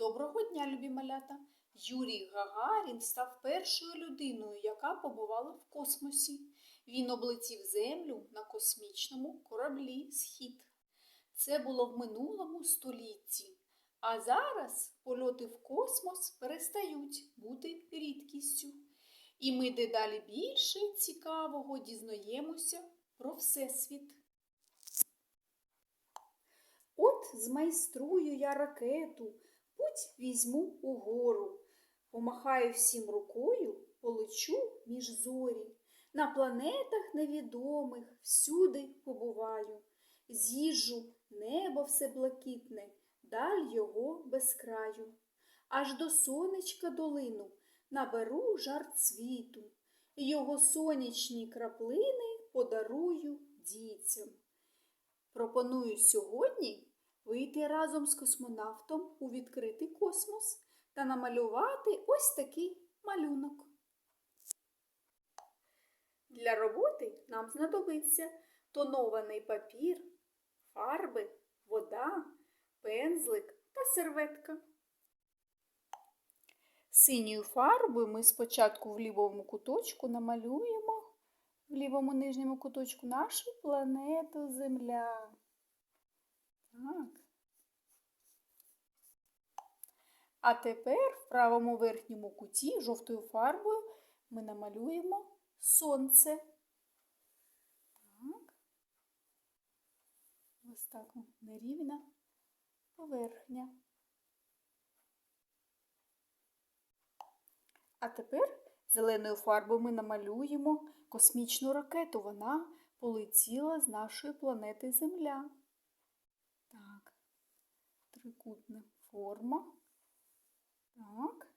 Доброго дня, любі малята! Юрій Гагарін став першою людиною, яка побувала в космосі. Він облетів Землю на космічному кораблі Схід. Це було в минулому столітті. А зараз польоти в космос перестають бути рідкістю. І ми дедалі більше цікавого дізнаємося про Всесвіт. От змайструю я ракету, путь візьму угору, помахаю всім рукою, полечу між зорі. На планетах невідомих всюди побуваю. З'їжджу небо все блакитне, даль його без краю. Аж до сонечка долину наберу жар цвіту, його сонячні краплини подарую дітям. Пропоную сьогодні вийти разом з космонавтом у відкритий космос та намалювати ось такий малюнок. Для роботи нам знадобиться тонований папір, фарби, вода, пензлик та серветка. Синьою фарбою ми спочатку в лівому куточку намалюємо в лівому нижньому куточку нашу планету Земля. А тепер в правому верхньому куті жовтою фарбою ми намалюємо сонце. Так. Ось так нерівна поверхня. А тепер зеленою фарбою ми намалюємо космічну ракету. Вона полетіла з нашої планети Земля. Трикутна форма. Так.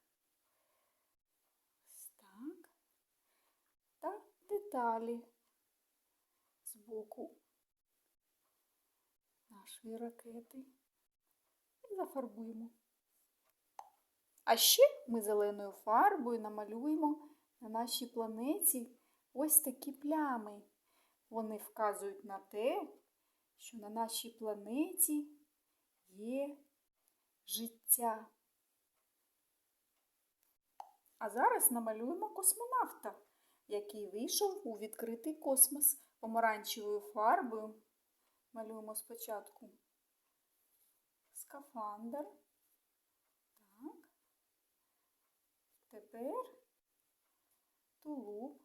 Так. Та деталі з боку нашої ракети. І зафарбуємо. А ще ми зеленою фарбою намалюємо на нашій планеті ось такі плями. Вони вказують на те, що на нашій планеті є життя. А зараз намалюємо космонавта, який вийшов у відкритий космос помаранчевою фарбою. Малюємо спочатку скафандр. Так. Тепер тулуб,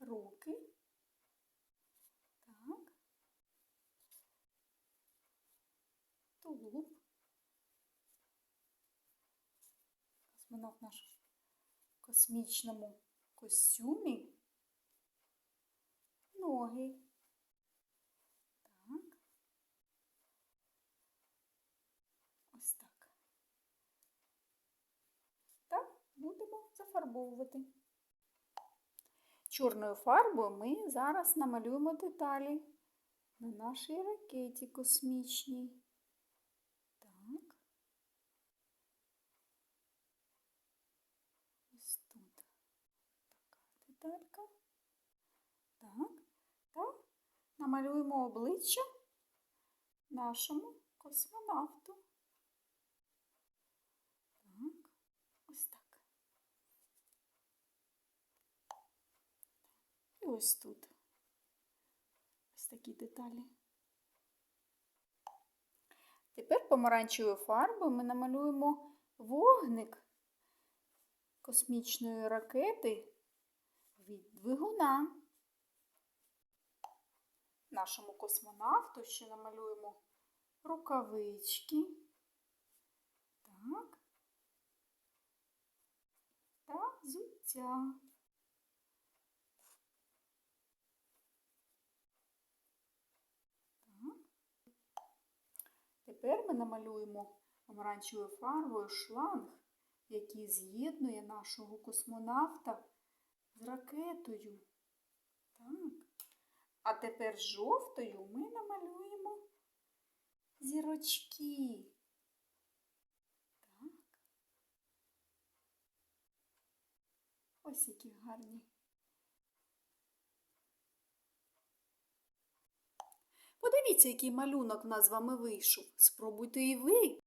руки. Так. Тулуб. Наш в космічному костюмі. Ноги. Так. Ось так. Так, будемо зафарбовувати. Чорною фарбою ми зараз намалюємо деталі на нашій ракеті космічній. Так. Ось тут деталька. Так. Та намалюємо обличчя нашому космонавту. Так, ось так. І ось тут. Ось такі деталі. Тепер помаранчевою фарбою ми намалюємо вогник космічної ракети від двигуна. Нашому космонавту ще намалюємо рукавички. Так. Та взуття. Тепер ми намалюємо помаранчевою фарбою шланг, який з'єднує нашого космонавта ракетою. Так. А тепер жовтою ми намалюємо зірочки. Так. Ось які гарні. Подивіться, який малюнок в нас з вами вийшов. Спробуйте і ви